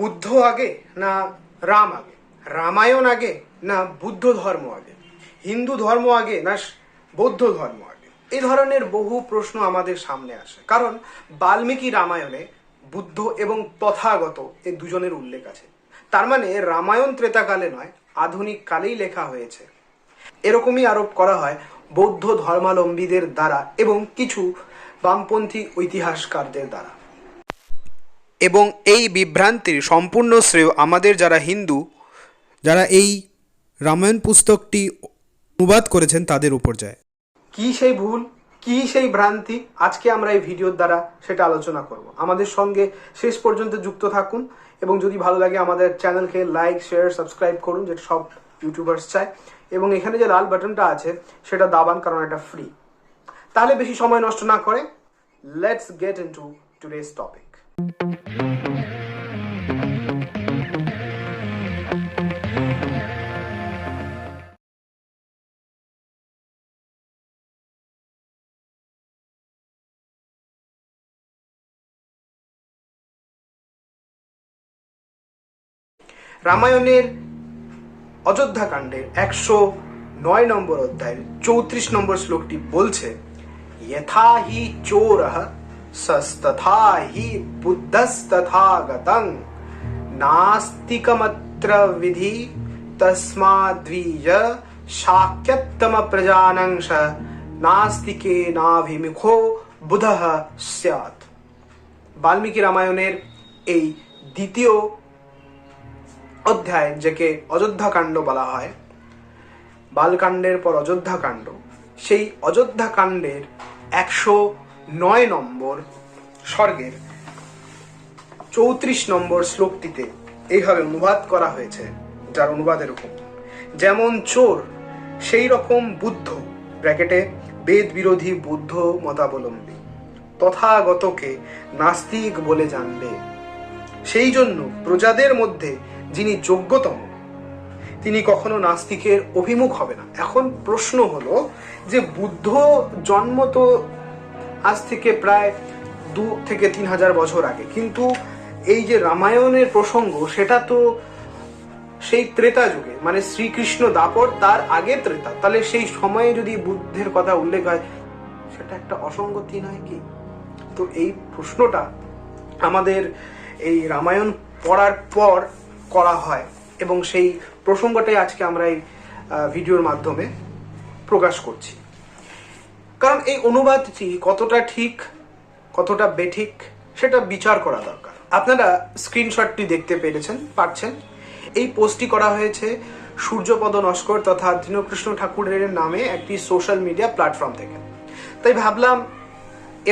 বুদ্ধ আগে না রাম আগে? রামায়ণ আগে না বুদ্ধ ধর্ম আগে? হিন্দু ধর্ম আগে না বৌদ্ধ ধর্ম আগে? এই ধরনের বহু প্রশ্ন আমাদের সামনে আসে। কারণ বাল্মীকি রামায়ণে বুদ্ধ এবং তথাগত এই দুজনের উল্লেখ আছে। তার মানে রামায়ণ ত্রেতাকালে নয়, আধুনিক কালেই লেখা হয়েছে। এরকমই আরোপ করা হয় বৌদ্ধ ধর্মাবলম্বীদের দ্বারা এবং কিছু বামপন্থী ঐতিহাসকারদের দ্বারা। এবং এই বিভ্রান্তির সম্পূর্ণ শ্রেয় আমাদের যারা হিন্দু, যারা এই রামায়ণ পুস্তকটি অনুবাদ করেছেন তাদের উপর যায়। কি সেই ভুল? কি সেই ভ্রান্তি? আজকে আমরা এই ভিডিওর দ্বারা সেটা আলোচনা করব। আমাদের সঙ্গে শেষ পর্যন্ত যুক্ত থাকুন এবং যদি ভালো লাগে আমাদের চ্যানেলকে লাইক, শেয়ার, সাবস্ক্রাইব করুন, যেটা সব ইউটিউবার্স চায়। এবং এখানে যে লাল বাটনটা আছে, সেটা দাবান কারণ এটা ফ্রি তাহলে বেশি সময় নষ্ট না করে let's get into today's topic রামায়ণের অযোধ্যা অযোধ্যাকাণ্ডের একশো নয় নম্বর অধ্যায়ের চৌত্রিশ নম্বর শ্লোকটি বলছে যথা হি চোর সস্তথা হি বুদ্ধস্তথা গতং নাস্তিকমত্র বিধি তস্মাদ্বীজ শাক্যত্তম প্রজানংশ নাস্তিকে নাভিমুখো বুধ বাল্মীকি রামায়ণের এই দ্বিতীয় অধ্যায় যাকে অযোধ্যাকাণ্ড বলা হয়, বালকাণ্ডের পর অযোধ্যাকাণ্ড, সেই অযোধ্যাকাণ্ডের একশো নয় নম্বর স্বর্গের চৌত্রিশ নম্বর শ্লোকটিতে এইভাবে অনুবাদ করা হয়েছে, যার অনুবাদ এরকম যেমন চোর, সেই রকম বুদ্ধ, ব্র্যাকেটে বেদ বিরোধী বুদ্ধ মতাবলম্বী, তথাগতকে নাস্তিক বলে জানবে। সেই জন্য প্রজাদের মধ্যে যিনি যোগ্যতম, তিনি কখনো নাস্তিকের অভিমুখ হবে না। এখন প্রশ্ন হলো যে বুদ্ধ জন্ম তো আজ থেকে প্রায় দু থেকে তিন হাজার বছর আগে। কিন্তু এই যে রামায়ণের প্রসঙ্গ, সেটা তো সেই ত্রেতা যুগে মানে শ্রীকৃষ্ণ দাপর তার আগে ত্রেতা। তাহলে সেই সময়ে যদি বুদ্ধের কথা উল্লেখ হয়, সেটা একটা অসঙ্গতি নয় কি? তো এই প্রশ্নটা আমাদের এই রামায়ণ পড়ার পর করা হয়, এবং সেই প্রসঙ্গটাই আজকে আমরা এই ভিডিওর মাধ্যমে প্রকাশ করছি। কারণ এই অনুবাদটি কতটা ঠিক, কতটা বেঠিক, সেটা বিচার করা দরকার। আপনারা স্ক্রিনশটটি দেখতে পেরেছেন, পাচ্ছেন। এই পোস্টটি করা হয়েছে সূর্যপদ নস্কর তথা দীনকৃষ্ণ ঠাকুরের নামে একটি সোশ্যাল মিডিয়া প্ল্যাটফর্ম থেকে। তাই ভাবলাম,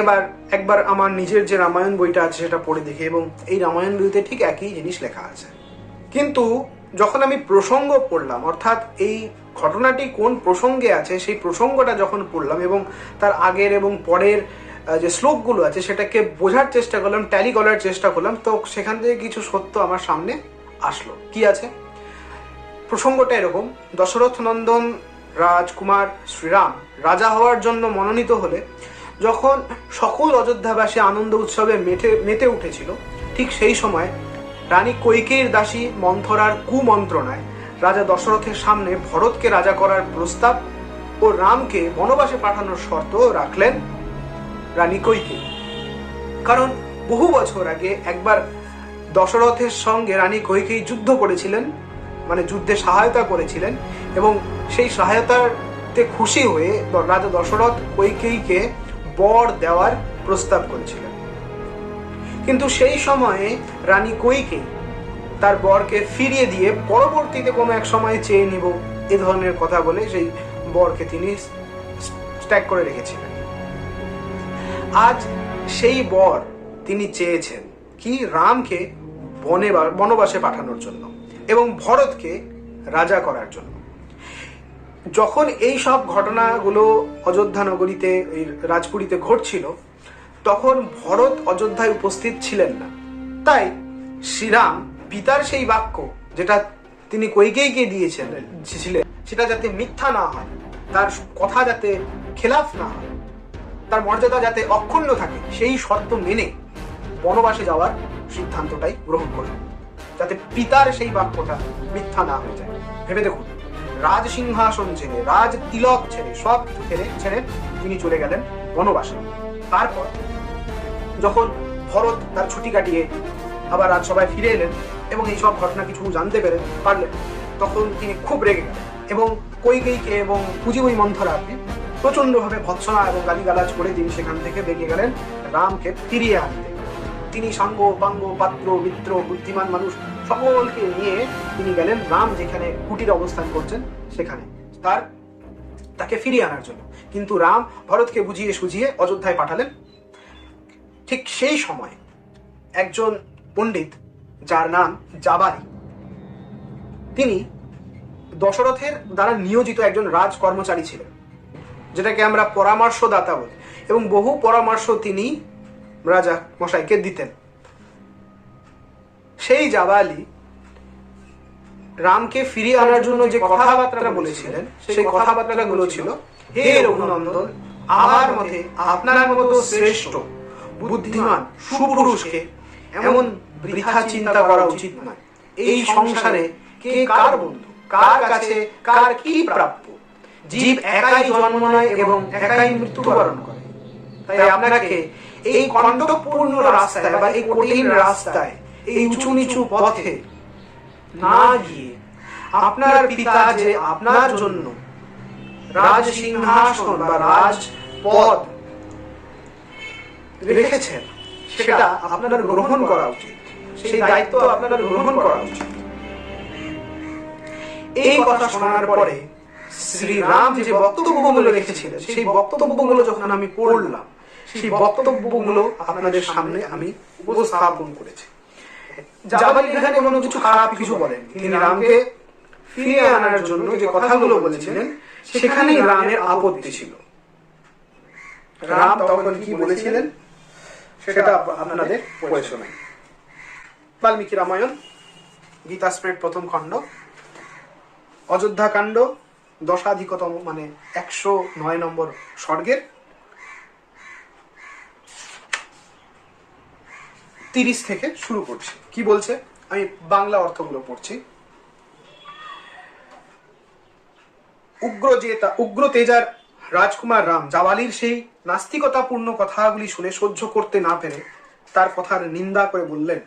এবার একবার আমার নিজের যে রামায়ণ বইটা আছে সেটা পড়ে দেখি এবং এই রামায়ণ বইতে ঠিক একই জিনিস লেখা আছে। কিন্তু যখন আমি প্রসঙ্গ পড়লাম, অর্থাৎ এই ঘটনাটি কোন প্রসঙ্গে আছে, সেই প্রসঙ্গটা যখন পড়লাম এবং তার আগের এবং পরের যে শ্লোকগুলো আছে সেটাকে বোঝার চেষ্টা করলাম ট্যালি করার চেষ্টা করলাম, তো সেখান থেকে কিছু সত্য আমার সামনে আসলো। কি আছে? প্রসঙ্গটা এরকম, দশরথ নন্দন, রাজকুমার শ্রীরাম, রাজা হওয়ার জন্য মনোনীত হলে যখন সকল অযোধ্যাবাসী আনন্দ উৎসবে মেতে মেতে উঠেছিল, ঠিক সেই সময় রানী কৈকেয়ীর দাসী মন্থরার কুমন্ত্রণায় রাজা দশরথের সামনে ভরতকে রাজা করার প্রস্তাব ও রামকে বনবাসে পাঠানোর শর্ত রাখলেন রানী কৈকেয়ী। কারণ বহু বছর আগে একবার দশরথের সঙ্গে রানী কৈকেয়ী যুদ্ধ করেছিলেন মানে যুদ্ধে সহায়তা করেছিলেন এবং সেই সহায়তাতে খুশি হয়ে রাজা দশরথ কৈকেয়ীকে বর দেওয়ার প্রস্তাব করেছিলেন। কিন্তু সেই সময়ে রানী কৈকেয়ী তার বরকে ফিরিয়ে দিয়ে পরবর্তীতে কোনো এক সময় চেয়ে নিব এ ধরনের কথা বলে সেই বরকে তিনি স্ট্যাক করে রেখেছিলেন। আজ সেই বর তিনি চেয়েছেন কি রামকে বনে বনবাসে পাঠানোর জন্য এবং ভরতকে রাজা করার জন্য। যখন এই সব ঘটনাগুলো অযোধ্যা নগরীতে, এই রাজপুরীতে ঘটছিল তখন ভরত অযোধ্যায় উপস্থিত ছিলেন না। তাই শ্রীরাম পিতার সেই বাক্য যেটা তিনি কৈকেয়ীকে দিয়েছেন ছিলেন সেটা যাতে মিথ্যা না হয়, তার কথা যাতে খেলাফ না হয়, তার মর্যাদা যাতে অক্ষুণ্ণ থাকে, সেই শর্ত মেনে বনবাসে যাওয়ার সিদ্ধান্তটাই গ্রহণ করলেন যাতে পিতার সেই বাক্যটা মিথ্যা না হয়ে যায়। ভেবে দেখুন, রাজ সিংহাসন ছেড়ে, রাজ তিলক ছেড়ে, সব ছেড়ে ছেড়ে তিনি চলে গেলেন বনবাসে। তারপর যখন ভরত তার ছুটি কাটিয়ে আবার রাজসভায় ফিরে এলেন এবং এই সব ঘটনা কিছু জানতে পেরে পারলেন, তখন তিনি খুব রেগে গেলেন এবং কৈকেয়ীকে এবং পুজিবই মন্থরাকে প্রচন্ডভাবে ভৎসনা এবং গালিগালাজ করে তিনি সেখান থেকে বেরিয়ে গেলেন রামকে ফিরিয়ে আনতে। তিনি সাঙ্গ, পাঙ্গ, পাত্র, মিত্র, বুদ্ধিমান মানুষ সকলকে নিয়ে তিনি গেলেন রাম যেখানে কুটির অবস্থান করছেন সেখানে। তার তাকে ফিরিয়ে আনার জন্য। কিন্তু রাম ভরতকে বুঝিয়ে সুঝিয়ে অযোধ্যায় পাঠালেন। ঠিক সেই সময় একজন পণ্ডিত, যার নাম জাবারি, তিনি দশরথের দ্বারা নিয়োজিত একজন রাজ কর্মচারী ছিলেন, যেটাকে আমরা পরামর্শদাতা বলি। এবং বহু পরামর্শ তিনি রাজা মশাইকে দিতেন। সেই জাবালি রামকে ফিরিয়ে আনার জন্য যে কথাবার্তা বলেছিলেন, সেই কথাবার্তাগুলো ছিল, হে রঘুনন্দন, আমার মতে আপনার মতো শ্রেষ্ঠ, বুদ্ধিমান, সুপুরুষকে এমন বৃথা চিন্তা করা উচিত নয়। এই সংসারে কে কার বন্ধু? কার কাছে কার কি প্রাপ্য? জীব একাই জন্ম নেয় এবং একাই মৃত্যুবরণ করে। তাই আপনাকে এই কণ্টকপূর্ণ রাস্তায় বা এই কঠিন রাস্তায়, এই উঁচু নিচু পথে না গিয়ে আপনার পিতা যে আপনার জন্য রাজ সিংহাসন বা রাজ পদ রেখেছেন সেটা আপনার গ্রহণ করা উচিত। সেই দায়িত্ব আপনার গ্রহণ করা উচিত। এই কথা শোনার পরে শ্রী রাম যে বক্তব্যগুলো রেখেছিলেন সেই বক্তব্যগুলো যখন আমি পড়লাম সেই বক্তব্যগুলো আপনাদের সামনে আমি উপস্থাপন করেছি। কিছু খারাপ কিছু বলেন। তিনি রামকে ফিরিয়ে আনার জন্য যে কথাগুলো বলেছিলেন, সেখানেই রামের আপত্তি ছিল। রাম তখন কি বলেছিলেন? সেটা আপনাদের পড়ে শোনাই বাল্মীকি রামায়ণ, গীতা স্প্রেড প্রথম খণ্ড, অযোধ্যা কাণ্ড, দশাধিকতম মানে একশো নয় নম্বর স্বর্গের তিরিশ থেকে শুরু করছি। কি বলছে? আমি বাংলা অর্থগুলো পড়ছি। উগ্র জেতা উগ্র তেজার রাজকুমার রাম জাওয়ালির সেই নাস্তিকতাপূর্ণ কথাগুলি শুনে সহ্য করতে না পেরে তার কথার নিন্দা করে বললেন,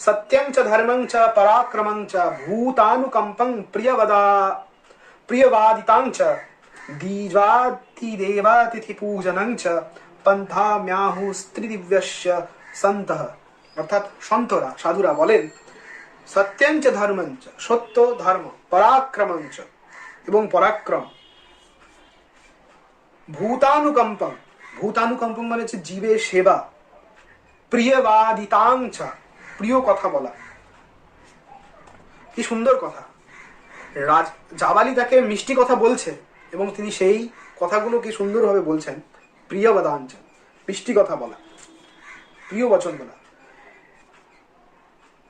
সত্যং চ ধর্মং চ পরাক্রমং চ ভূতানুকম্পং প্রিয়বদা, প্রিয়বাদিতাং চ দ্বিজাতি দেবাতিথি পূজনং চ স্ত্রীদিব্যস্য সন্তঃ অর্থাৎ সন্তরা, সাধুরা বলেন সত্যঞ্চ ধর্মঞ্চ সত্য ধর্ম পরাক্রমঞ্চ এবং পরাক্রম। ভূতানুকম্পম ভূতানুকম্পম মানে হচ্ছে জীবের সেবা প্রিয়বাদিতাংচ প্রিয় কথা বলা। কি সুন্দর কথা। রাজ, জাবালি তাকে মিষ্টি কথা বলছে, এবং তিনি সেই কথাগুলো কি সুন্দরভাবে বলছেন প্রিয় বাদাঞ্চ মিষ্টি কথা বলা। প্রিয় বচন বলা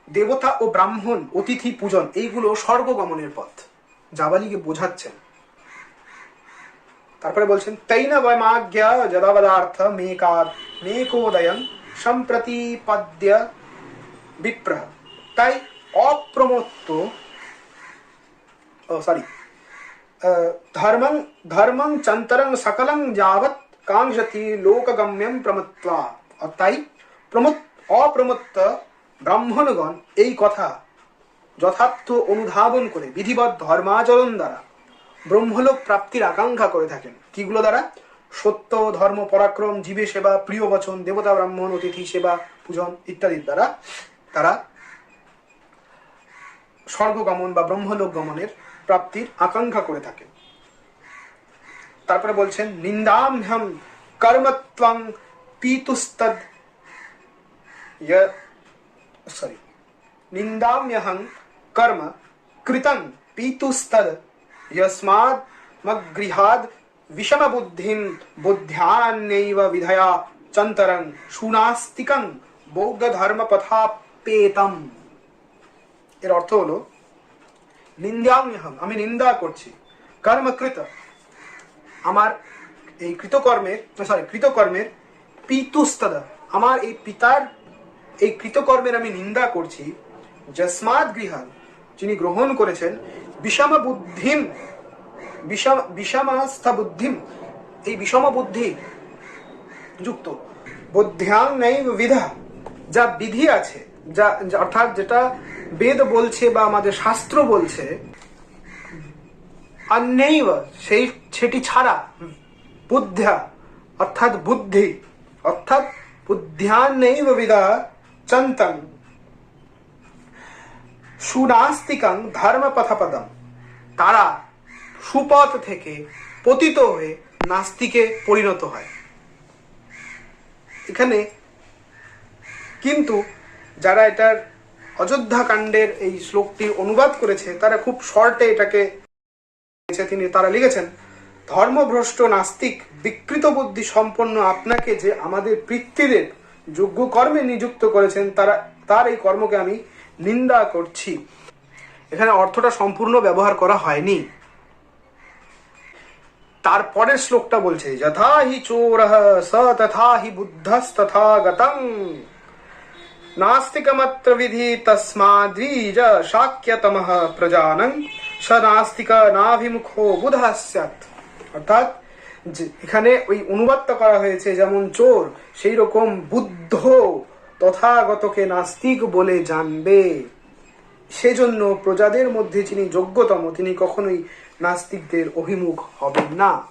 দেবতা ও ব্রাহ্মণ, অতিথি পূজন, এইগুলো স্বর্গগমনের পথ। জাবালিকে বোঝাচ্ছেন। তারপরে বলছেন, তৈনা বৈমাগ্য যদাবদার্থ মেকাদ মেকোদয়ন সম্প্রতিপদ্য বিপ্র তাই অপ্রমত্ত সরি ধর্মং ধর্মং চন্তরং সকলং যাবৎ কাঙ্ক্ষতি লোকগম্যম প্রমত্বা তাই প্রমত, অপ্রমত্ত ব্রাহ্মণগণ এই কথা যথার্থ অনুধাবন করে বিধিবৎ ধর্মাচরণ দ্বারা ব্রহ্মলোক প্রাপ্তির আকাঙ্ক্ষা করে থাকেন। কিগুলো দ্বারা? সত্য, ধর্ম, পরাক্রম, জীবে সেবা, প্রিয় বচন, দেবতা ব্রাহ্মণ, অতিথি সেবা, পূজন ইত্যাদির দ্বারা তারা স্বর্গগমন বা ব্রহ্মলোক গমনের প্রাপ্তির আকাঙ্ক্ষা করে থাকেন। তারপরে বলছেন নিন্দামহম কর্মত্বং পীতুস্তদ সরি নিন্দাম্যহং কর্ম কৃতং পীতুস্তদ यस्मात् मगृहाद् विषम बुद्धिं बुद्ध्यान्नैव विधया चन्तरं সুনাস্তিকং বৌদ্ধ ধর্ম পথাপেতম এর অর্থ হলো নিন্দাম্যহম আমি নিন্দা করছি কর্মকৃত আমার এই কৃতকর্মের সরি কৃতকর্মের পিতুস্তদ আমার এই পিতার এই কৃতকর্মের আমি নিন্দা করছি। যস্মাদ গৃহান, যিনি গ্রহণ করেছেন বিষম বুদ্ধিম বিষম বিষমাস্থা বুদ্ধিম এই বিষম বুদ্ধি যুক্ত। বুদ্ধ্যাং নৈব বিধা, যা বিধি আছে, যা, অর্থাৎ যেটা বেদ বলছে বা আমাদের শাস্ত্র বলছে, অন্যৈব সেই, সেটি ছাড়া বুদ্ধা, অর্থাৎ বুদ্ধি, অর্থাৎ বুদ্ধ্যান্নৈব বিদা চন্তং সুনাস্তিকাং ধর্মপথপদম তারা সুপথ থেকে পতিত হয়ে নাস্তিকে পরিণত হয়। এখানে কিন্তু যারা এটার অযোধ্যা কাণ্ডের এই শ্লোকটির অনুবাদ করেছে, তারা খুব শর্টে এটাকে তিনি তারা লিখেছেন, ধর্মভ্রষ্ট নাস্তিক বিকৃত বুদ্ধি সম্পন্ন আপনাকে যে আমাদের পিতৃদের যোগ্য কর্মে নিযুক্ত করেছেন, তারা, তার এই কর্মকে আমি নিন্দা করছি। এখানে অর্থটা সম্পূর্ণ ব্যবহার করা হয়নি। তারপরের শ্লোকটা বলছে, যথা হি চোর স, তথা হি বুদ্ধস্তথা গতং। নাস্তিকমত্র বিধি তস্মাদ্বীজ শাক্যতমঃ প্রজানং। স নাস্তিক, নাভিমুখো বুধ অর্থাৎ এখানে ওই অনুবাদটা করা হয়েছে যেমন চোর, সেই রকম বুদ্ধ তথাগতকে নাস্তিক বলে জানবে। সেজন্য প্রজাদের মধ্যে যিনি যোগ্যতম, তিনি কখনোই নাস্তিকদের অভিমুখ হবেন না।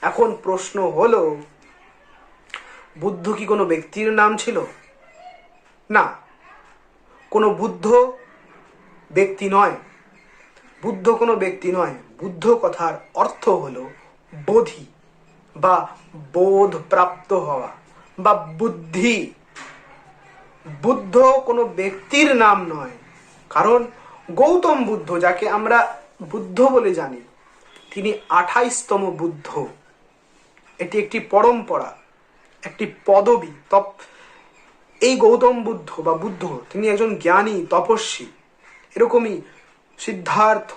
এখন প্রশ্ন হলো, বুদ্ধ কি কোনো ব্যক্তির নাম ছিল? না, কোনো বুদ্ধ ব্যক্তি নয়। বুদ্ধ কোনো ব্যক্তি নয়। বুদ্ধ কথার অর্থ হলো বোধি বা বোধ প্রাপ্ত হওয়া বা বুদ্ধি। বুদ্ধ কোনো ব্যক্তির নাম নয়, কারণ গৌতম বুদ্ধ, যাকে আমরা বুদ্ধ বলে জানি, তিনি আঠাইশতম বুদ্ধ। এটি একটি পরম্পরা, একটি পদবী। তপ, এই গৌতম বুদ্ধ বা বুদ্ধ, তিনি একজন জ্ঞানী, তপস্বী, এরকমই সিদ্ধার্থ,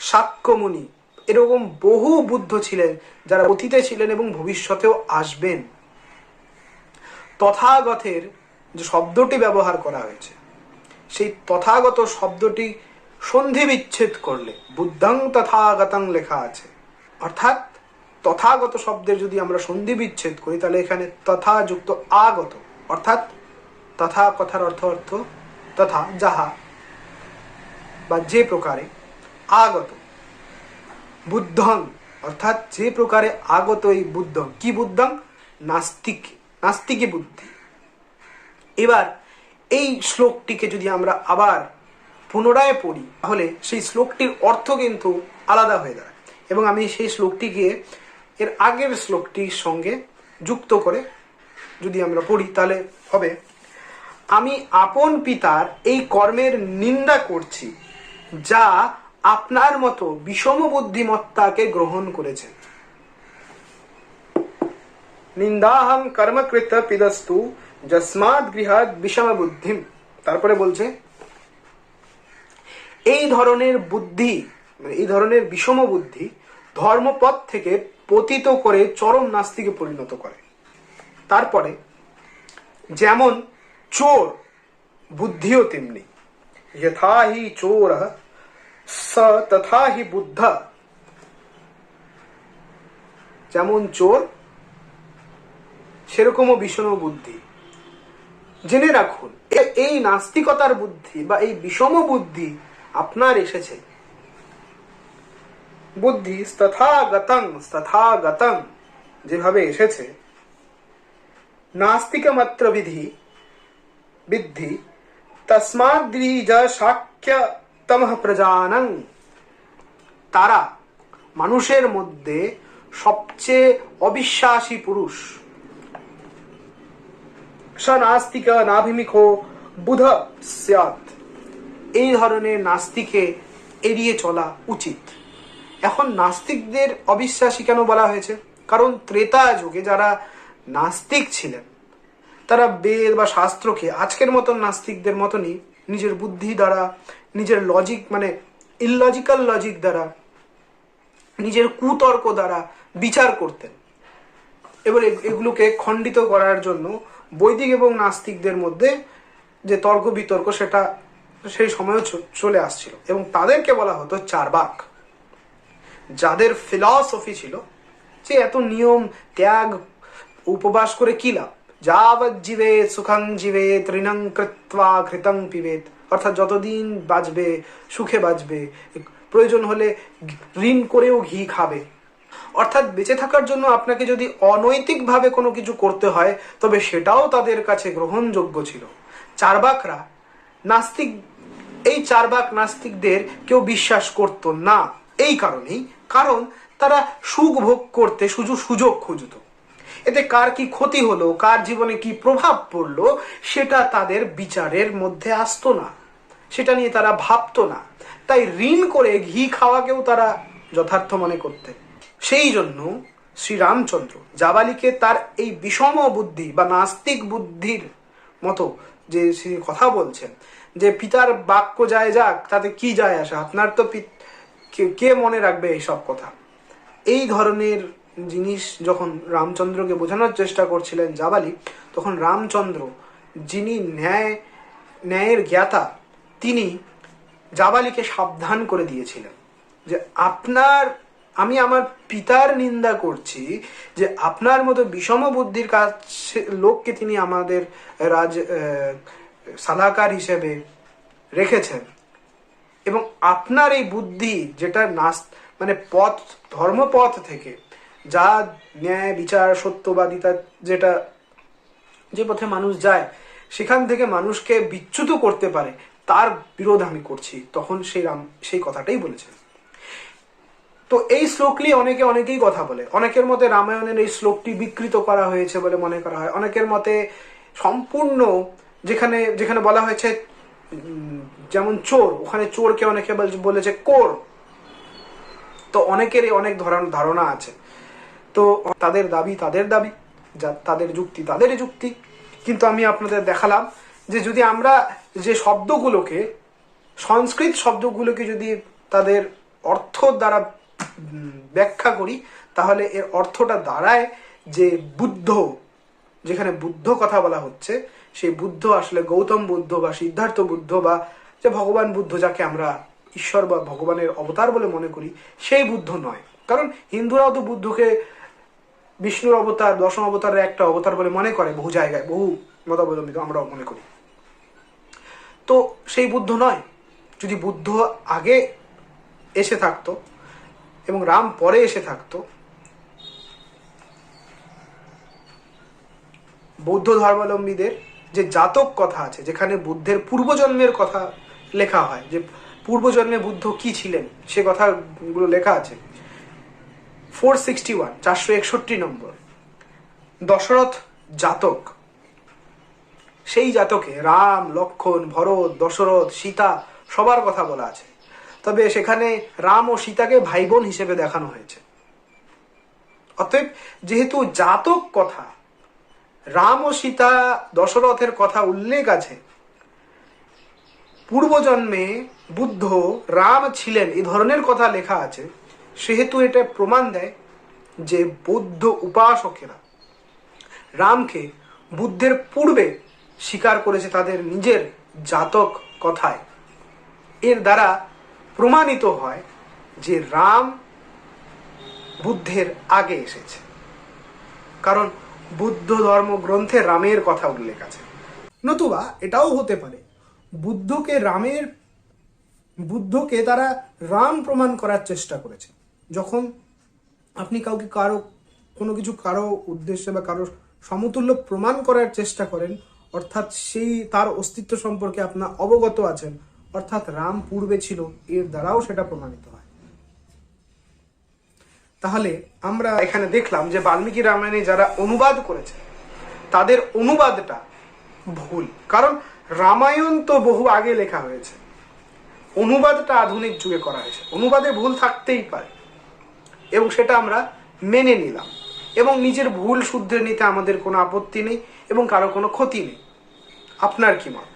সাক্ষ্যমণি এরকম বহু বুদ্ধ ছিলেন যারা অতীতে ছিলেন এবং ভবিষ্যতেও আসবেন। তথাগতের যে শব্দটি ব্যবহার করা হয়েছে, সেই তথাগত শব্দটি সন্ধি বিচ্ছেদ করলে বুদ্ধাং তথাগতাং লেখা আছে। অর্থাৎ তথাগত শব্দের যদি আমরা সন্ধি বিচ্ছেদ করি, তাহলে এখানে তথা যুক্ত আগত, অর্থাৎ তথা কথার অর্থ অর্থ তথা যাহা বা যে প্রকারে আগত। বুদ্ধং, অর্থাৎ যে প্রকারে আগত এই বুদ্ধং। কি বুদ্ধং? নাস্তিক, নাস্তিকে বুদ্ধি। এবার এই শ্লোকটিকে যদি আমরা আবার পুনরায় পড়ি, তাহলে সেই শ্লোকটির অর্থ কিন্তু আলাদা হয়ে দাঁড়ায়। এবং আমি সেই শ্লোকটিকে এর আগের শ্লোকটির সঙ্গে যুক্ত করে যদি আমরা পড়ি, তাহলে হবে, আমি আপন পিতার এই কর্মের নিন্দা করছি, যা আপনার মতো বিষম বুদ্ধিমত্তাকে গ্রহণ করেছেন। নিন্দাহম কর্মকৃত পিদস্তু যস্মাদ গৃহাদ বিষম বুদ্ধিম। তারপরে বলছে, এই ধরনের বুদ্ধি মানে এই ধরনের বিষম বুদ্ধি ধর্মপথ থেকে পতিত করে চরম নাস্তিকে পরিণত করে। তারপরে, যেমন চোর, বুদ্ধিও তেমনি। যথা হি চোর স তথা হি বুদ্ধ। যেমন চোর, সেরকমও বিষণ বুদ্ধি। জেনে রাখুন এই নাস্তিকতার বুদ্ধি বা এই বিষম বুদ্ধি আপনার এসেছে। বুদ্ধি তথাগতং তথাগতং যেভাবে এসেছে। নাস্তিকমাত্র বিধি বিদ্ধি তস্মাদ্রিজ শাক্য তমঃ প্রজানং তারা মানুষের মধ্যে সবচেয়ে অবিশ্বাসী পুরুষ। স নাস্তিক নাভিমুখো বুধ স্যাৎ। এই ধরনের নাস্তিকে এড়িয়ে চলা উচিত। এখন নাস্তিকদের অবিশ্বাসী কেন বলা হয়েছে? কারণ ত্রেতা যুগে যারা নাস্তিক ছিলেন, তারা বেদ বা শাস্ত্রকে আজকের মতন নাস্তিকদের মতনই নিজের বুদ্ধি দ্বারা, নিজের লজিক মানে ইললজিক্যাল লজিক দ্বারা, নিজের কুতর্ক দ্বারা বিচার করতেন। এবার এগুলোকে খণ্ডিত করার জন্য বৈদিক এবং নাস্তিকদের মধ্যে যে তর্ক বিতর্ক সেটা সেই সময়ও চলে আসছিল এবং তাদেরকে বলা হতো চারবাক। যাদের ফিলসফি ছিল যে এত নিয়ম, ত্যাগ, উপবাস করে কি লাভ? যাবৎ জীবেত সুখং জীবেত ঋণং কৃত্বা ঘৃতং পিবেত। অর্থাৎ যতদিন বাঁচবে, সুখে বাঁচবে, প্রয়োজন হলে ঋণ করেও ঘি খাবে। অর্থাৎ বেঁচে থাকার জন্য আপনাকে যদি অনৈতিকভাবে কোনো কিছু করতে হয়, তবে সেটাও তাদের কাছে গ্রহণযোগ্য ছিল। চারবাকরা নাস্তিক, এই চারবাক নাস্তিকদের কেউ বিশ্বাস করত না। এই কারণেই, কারণ তারা সুখ ভোগ করতে শুধু সুযোগ খুঁজত। এতে কার কি ক্ষতি হলো, কার জীবনে কি প্রভাব পড়ল, সেটা তাদের বিচারের মধ্যে আসতো না। সেটা নিয়ে তারা ভাবতো না। তাই ঋণ করে ঘি খাওয়াকেও তারা যথার্থ মনে করতেন সেই জন্য শ্রীরামচন্দ্র জাবালিকে তার এই বিষম বুদ্ধি বা নাস্তিক বুদ্ধির মতো যে সে কথা বলছেন, যে পিতার বাক্য যায় যাক, তাতে কি যায় আসে, আপনার তো কে- কে মনে রাখবে এই সব কথা? এই ধরনের জিনিস যখন রামচন্দ্রকে বোঝানোর চেষ্টা করছিলেন জাবালি, তখন রামচন্দ্র, যিনি ন্যায়, ন্যায়ের জ্ঞাতা, তিনি জাবালিকে সাবধান করে দিয়েছিলেন। যে আপনার, আমি আমার পিতার নিন্দা করছি যে আপনার মতো বিষম বুদ্ধির কাছে, লোককে তিনি আমাদের রাজ সালাকার হিসেবে রেখেছেন। এবং আপনার এই বুদ্ধি, যেটা নাস মানে পথ, ধর্মপথ থেকে যা ন্যায়, বিচার, সত্যবাদিতা যেটা যে পথে মানুষ যায়, সেখান থেকে মানুষকে বিচ্যুত করতে পারে, তার বিরোধ আমি করছি, তখন সেই রাম, সেই কথাটাই বলেছেন। তো এই শ্লোক নিয়ে অনেকে অনেকেই কথা বলে। অনেকের মতে রামায়ণের এই শ্লোকটি বিকৃত করা হয়েছে বলে মনে করা হয়। অনেকের মতে সম্পূর্ণ যেখানে যেখানে বলা হয়েছে যেমন চোর, ওখানে চোরকে অনেকে বল- বলেছে কোর। তো অনেকেরই অনেক ধরন, ধারণা আছে। তো তাদের দাবি তাদের দাবি, যা তাদের যুক্তি তাদেরই যুক্তি। কিন্তু আমি আপনাদের দেখালাম যে যদি আমরা যে শব্দগুলোকে, সংস্কৃত শব্দগুলোকে যদি তাদের অর্থ দ্বারা ব্যাখ্যা করি, তাহলে এর অর্থটা দাঁড়ায় যে বুদ্ধ, যেখানে বুদ্ধ কথা বলা হচ্ছে, সেই বুদ্ধ আসলে গৌতম বুদ্ধ বা সিদ্ধার্থ বুদ্ধ বা যে ভগবান বুদ্ধ যাকে আমরা ঈশ্বর বা ভগবানের অবতার বলে মনে করি, সেই বুদ্ধ নয়। কারণ হিন্দুরাও তো বুদ্ধকে বিষ্ণুর অবতার, দশম অবতারের একটা অবতার বলে মনে করে বহু জায়গায়, বহু মতাবলম্বিত আমরাও মনে করি। তো সেই বুদ্ধ নয়। যদি বুদ্ধ আগে এসে থাকতো এবং রাম পরে এসে থাকতো, বৌদ্ধ ধর্মাবলম্বীদের যে জাতক কথা আছে, যেখানে বুদ্ধের পূর্বজন্মের কথা লেখা হয়, যে পূর্বজন্মে বুদ্ধ কি ছিলেন, সে কথাগুলো লেখা আছে। ফোর সিক্সটি ওয়ান, চারশো একষট্টি নম্বর। দশরথ জাতক। সেই জাতকে রাম, লক্ষণ, ভরত, দশরথ, সীতা সবার কথা বলা আছে। তবে সেখানে রাম ও সীতাকে ভাই বোন হিসেবে দেখানো হয়েছে। অতএব যেহেতু জাতক কথা, রাম ও সীতা দশরথের কথা উল্লেখ আছে, পূর্বজন্মে বুদ্ধ রাম ছিলেন এই ধরনের কথা লেখা আছে। সেহেতু এটা প্রমাণ দেয় যে বৌদ্ধ উপাসকেরা রামকে বুদ্ধের পূর্বে স্বীকার করেছে তাদের নিজের জাতক কথায়। এর দ্বারা প্রমাণিত হয় যে রাম বুদ্ধের আগে এসেছে। কারণ বুদ্ধ ধর্ম গ্রন্থে রামের কথা উল্লেখ আছে। নতুবা এটাও হতে পারে, বুদ্ধকে রামের, বুদ্ধকে তারা রাম প্রমাণ করার চেষ্টা করেছে। যখন আপনি কাউকে কারও, কোনো কিছু কারও উদ্দেশ্যে বা কারও সমতুল্য প্রমাণ করার চেষ্টা করেন, অর্থাৎ সেই তার অস্তিত্ব সম্পর্কে আপনার অবগত আছেন, অর্থাৎ রাম পূর্বে ছিল, এর দ্বারাও সেটা প্রমাণিত হয়। তাহলে আমরা এখানে দেখলাম যে বাল্মীকি রামায়ণে যারা অনুবাদ করেছে, তাদের অনুবাদটা ভুল। কারণ রামায়ণ তো বহু আগে লেখা হয়েছে। অনুবাদটা আধুনিক যুগে করা হয়েছে। অনুবাদে ভুল থাকতেই পারে। এবং সেটা আমরা মেনে নিলাম। এবং নিজের ভুল শুদ্ধে নিতে আমাদের কোনো আপত্তি নেই এবং কারও কোনো ক্ষতি নেই। আপনার কি মত?